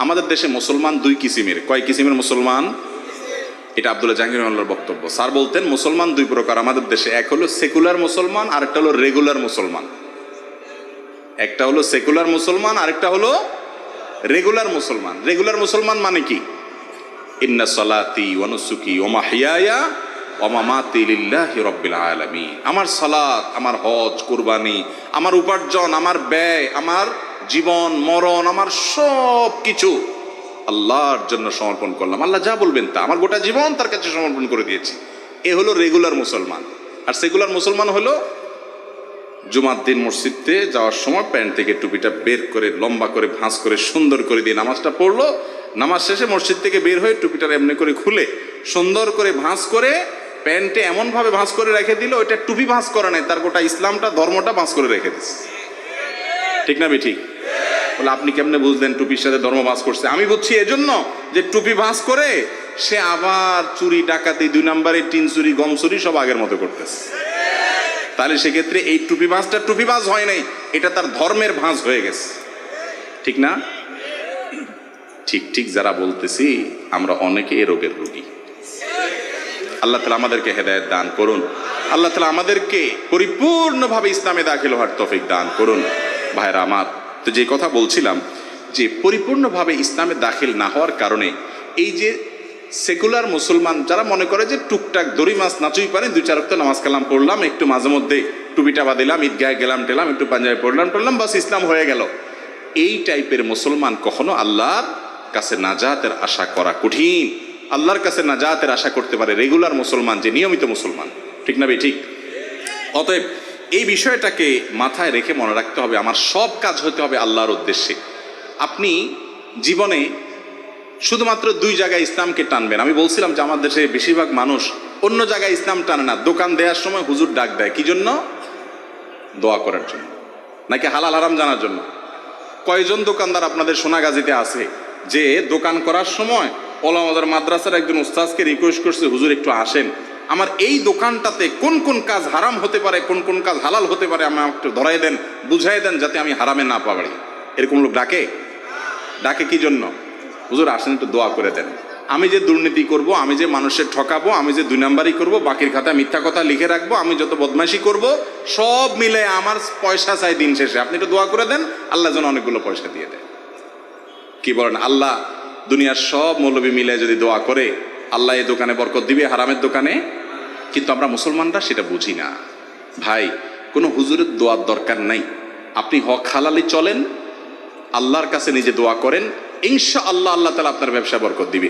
আমাদের দেশে মুসলমান দুই কিসিমের। কয় কিসিমের মুসলমান? এটা আব্দুল্লাহ জাহাঙ্গীর বক্তব্য। স্যার বলতেন, মুসলমান দুই প্রকার। আমাদের দেশে এক হলো সেকুলার মুসলমান আর একটা হলো রেগুলার মুসলমান। একটা হলো সেকুলার মুসলমান, আরেকটা হলো রেগুলার মুসলমান। রেগুলার মুসলমান মানে কি? ইন্না ওমা আমার সালাত, আমার হজ, কুরবানি, আমার উপার্জন, আমার ব্যয়, আমার জীবন, মরণ, আমার সব কিছু আল্লাহর জন্য সমর্পণ করলাম। আল্লাহ যা বলবেন তা। আমার গোটা জীবন তার কাছে সমর্পণ করে দিয়েছি। এ হলো রেগুলার মুসলমান। আর সেকুলার মুসলমান হলো জুমার দিন মসজিদে যাওয়ার সময় প্যান্ট থেকে টুপিটা বের করে, লম্বা করে, ভাঁজ করে, সুন্দর করে দিয়ে নামাজটা পড়ল। নামাজ শেষে মসজিদ থেকে বের হয়ে টুপিটা এমনি করে খুলে সুন্দর করে ভাঁজ করে প্যান্টে এমনভাবে ভাঁজ করে রেখে দিল, ওইটা টুপি ভাঁজ করা নাই, তার গোটা ইসলামটা, ধর্মটা ভাঁজ করে রেখে দিচ্ছে ঠিক না ঠিক বলে আপনি কেমনে বুঝলেন টুপির সাথে ধর্ম ভাঁজ করছে? আমি বুঝছি এজন্য যে টুপি ভাঁজ করে সে আবার চুরি, ডাকাতি, দুই নম্বরে টিন চুরি, গম চুরি সব আগের মতো করতেছে। তাহলে সেক্ষেত্রে এই টুপি ভাঁজটা টুপি ভাঁজ হয় নাই, এটা তার ধর্মের ভাঁজ হয়ে গেছে। ঠিক না? ঠিক ঠিক যারা বলতেছি, আমরা অনেকে এ রোগের রোগী। আল্লাহ তালা আমাদেরকে হেদায়ত দান করুন। আল্লাহ তালা আমাদেরকে পরিপূর্ণভাবে ইসলামে দাখিল হওয়ার তফিক দান করুন। ভাইরা আমার তো যে কথা বলছিলাম যে পরিপূর্ণভাবে ইসলামে দাখিল না হওয়ার কারণে এই যে সেকুলার মুসলমান যারা মনে করে যে টুকটাক দড়ি মাছ নাচুই পারে, দুই চার রক্ত নামাজ কালাম পড়লাম, একটু মাঝে মধ্যে টুপিটা বাদিলাম ঈদগাহে গেলাম, টেলাম, একটু পাঞ্জাবি পড়লাম, টড়লাম, বাস ইসলাম হয়ে গেল। এই টাইপের মুসলমান কখনো আল্লাহর কাছে নাজাতের আশা করা কঠিন। আল্লাহর কাছে নাজাতের আশা করতে পারে রেগুলার মুসলমান, যে নিয়মিত মুসলমান। ঠিক না ভাই? ঠিক? অতএব এই বিষয়টাকে মাথায় রেখে মনে রাখতে হবে, আমার সব কাজ হতে হবে আল্লাহর উদ্দেশ্যে। আপনি জীবনে শুধুমাত্র দুই জায়গায় ইসলামকে টানবেন। আমি বলছিলাম যে আমার দেশে বেশিরভাগ মানুষ অন্য জায়গায় ইসলাম টানে না, দোকান দেওয়ার সময় হুজুর ডাক দেয়। কি জন্য? দোয়া করার জন্য। নাকি হালাল হারাম জানার জন্য। কয়জন দোকানদার আপনাদের সোনাগাজীতে আছে, যে দোকান করার সময় ওলামাদের মাদ্রাসার একজন উস্তাজকে রিকোয়েস্ট করছে, হুজুর একটু আসেন। আমার এই দোকানটাতে কোন কোন কাজ হারাম হতে পারে, কোন কোন কাজ হালাল হতে পারে আমার একটু ধরাই দেন, বুঝাই দেন যাতে আমি হারামে না পারি। এরকম লোক ডাকে? ডাকে কি জন্য? হুজুর, আসেন, একটু দোয়া করে দেন। আমি যে দুর্নীতি করব, আমি যে মানুষের ঠকাবো, আমি যে দুই নাম্বারই করব, বাকির খাতায় মিথ্যা কথা লিখে রাখব, আমি যত বদমাইশি করব, সব মিলে আমার পয়সা চাই দিন শেষে। আপনি একটু দোয়া করে দেন, আল্লাহ যেন অনেকগুলো পয়সা দিয়ে দেয়। কি বলেন? আল্লাহ দুনিয়ার সব মৌলবী মিলে যদি দোয়া করে, আল্লাহ এই দোকানে বরকত দিবে, হারামের দোকানে? কিন্তু আমরা মুসলমানরা সেটা বুঝি না। ভাই, কোনো হুজুরের দোয়ার দরকার নাই। আপনি হক হালালি চলেন, আল্লাহর কাছে নিজে দোয়া করেন ইনশা আল্লাহ আল্লাহ তালা আপনার ব্যবসা বরকত দিবে।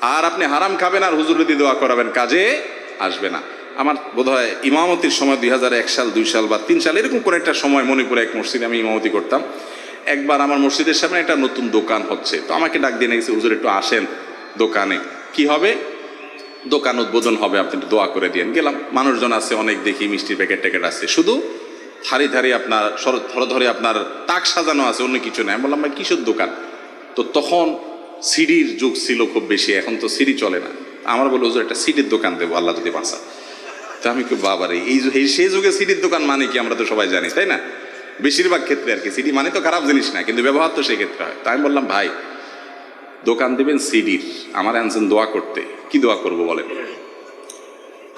আর আপনি হারাম খাবেন আর হুজুর যদি দোয়া করাবেন, কাজে আসবে না। আমার বোধ হয় ইমামতির সময় দুই হাজার এক সাল, দুই সাল বা তিন সাল, এরকম কোনো একটা সময় মণিপুরে এক মসজিদে আমি ইমামতি করতাম। একবার আমার মসজিদের সামনে একটা নতুন দোকান হচ্ছে। তো আমাকে ডাক দিয়ে গেছে, হুজুর, একটু আসেন দোকানে। কি হবে? দোকান উদ্বোধন হবে, আপনি একটু দোয়া করে দিয়েন। গেলাম, মানুষজন আছে, অনেক দেখি, মিষ্টির প্যাকেট ট্যাকেট আছে। শুধু ধারে ধারে আপনার ধরে ধরে আপনার তাক সাজানো আছে, অন্য কিছু নেই। আমি বললাম, ভাই, কিসের দোকান? তো তখন সিডির যুগ ছিল খুব বেশি, এখন তো সিডি চলে না। আমার বলে হুজুর, একটা সিডির দোকান দেবো, আল্লাহ যদি বাঁচা তো আমি কি বাবারে, এই সেই যুগে সিডির দোকান মানে কি, আমরা তো সবাই জানি, তাই না? বেশিরভাগ ক্ষেত্রে আর কি, সিডি মানে তো খারাপ জিনিস না, কিন্তু ব্যবহার তো সেক্ষেত্রে হয়। তাই আমি বললাম, ভাই দোকান দেবেন সিডির আমার আনছেন দোয়া করতে। কি দোয়া করব বলেন?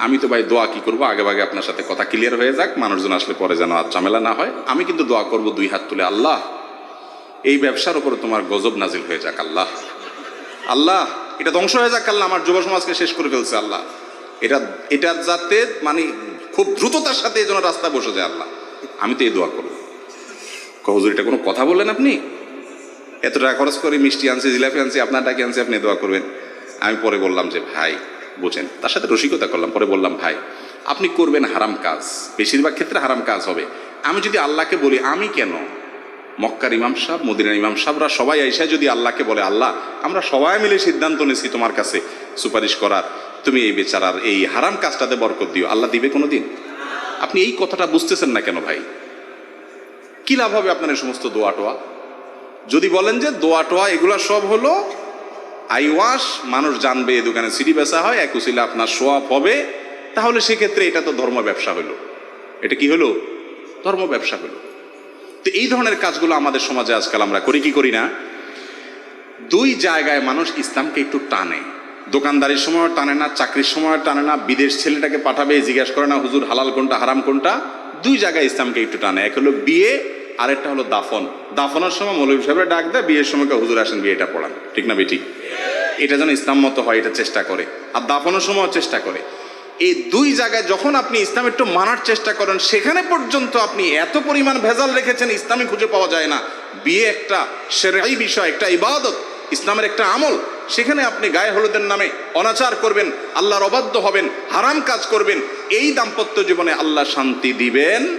আমি তো ভাই দোয়া কি করব? আগে ভাগে আপনার সাথে কথা ক্লিয়ার হয়ে যাক, মানুষজন আসলে পরে যেন আর ঝামেলা না হয়। আমি কিন্তু দোয়া করব দুই হাত তুলে, আল্লাহ, এই ব্যবসার উপরে তোমার গজব নাজিল হয়ে যাক, আল্লাহ। আল্লাহ, এটা ধ্বংস হয়ে যাক, আল্লাহ, আমার যুব সমাজকে শেষ করে ফেলছে, আল্লাহ। এটা এটা যাতে মানে খুব দ্রুততার সাথে এই জন্য রাস্তায় বসে যায়, আল্লাহ। আমি তো এই দোয়া করব। হুজুর, এটা কোনো কথা বললেন আপনি? এত টাকা খরচ করে মিষ্টি আনছি, জিলাপি আনছি, আপনার টাকা আনছি, আপনি দোয়া করবেন। আমি পরে বললাম যে, ভাই, বুঝেন। তার সাথে রসিকতা করলাম, পরে বললাম, ভাই, আপনি করবেন হারাম কাজ। বেশিরভাগ ক্ষেত্রে হারাম কাজ হবে। আমি যদি আল্লাহকে বলি, আমি কেন? মক্কার ইমাম সাহেব, মদিনার ইমাম সাহেবরা সবাই আইসা যদি আল্লাহকে বলে, আল্লাহ, আমরা সবাই মিলে সিদ্ধান্ত নিয়েছি তোমার কাছে সুপারিশ করার। তুমি এই বেচারার এই হারাম কাজটাতে বরকত দিও। আল্লাহ দিবে কোনো দিন আপনি এই কথাটা বুঝতেছেন না কেন, ভাই? কি লাভ হবে আপনার এই সমস্ত দোয়া টোয়া যদি বলেন যে দোয়া টোয়া এগুলো সব হলো, আই ওয়াশ, মানুষ জানবে, এই দোকানে সিডি বেচা হয়, এক উচিলে আপনার সোয়াব হবে, তাহলে সেক্ষেত্রে এটা তো ধর্ম ব্যবসা হলো। এটা কি হলো? ধর্ম ব্যবসা হলো। তো এই ধরনের কাজগুলো আমাদের সমাজে আজকাল আমরা করি, কি করি না? দুই জায়গায় মানুষ ইসলামকে একটু টানে। দোকানদারির সময় টানে না, চাকরির সময় টানে না, বিদেশ ছেলেটাকে পাঠাবে, জিজ্ঞাসা করে না, হুজুর হালাল কোনটা, হারাম কোনটা, দুই জায়গায় ইসলামকে একটু টানে। এক হলো বিয়ে আরেকটা হলো দাফন। দাফনের সময় মৌলভী সাহেবের ডাক দেয়, বিয়ের সময় হুজুর আসেন, বিয়েটা পড়ান। ঠিক না বেঠিক? এটা যেন ইসলাম মতো হয়, এটা চেষ্টা করে। আর দাফনের সময় চেষ্টা করে। এই দুই জায়গায় যখন আপনি ইসলাম একটু মানার চেষ্টা করেন, সেখানে পর্যন্ত আপনি এত পরিমাণ ভেজাল রেখেছেন ইসলামে খুঁজে পাওয়া যায় না। বিয়ে একটা সেরাই বিষয়, একটা ইবাদত, ইসলামের একটা আমল। সেখানে আপনি গায়ে হলুদের নামে অনাচার করবেন, আল্লাহর অবাধ্য হবেন, হারাম কাজ করবেন। এই দাম্পত্য জীবনে আল্লাহ শান্তি দিবেন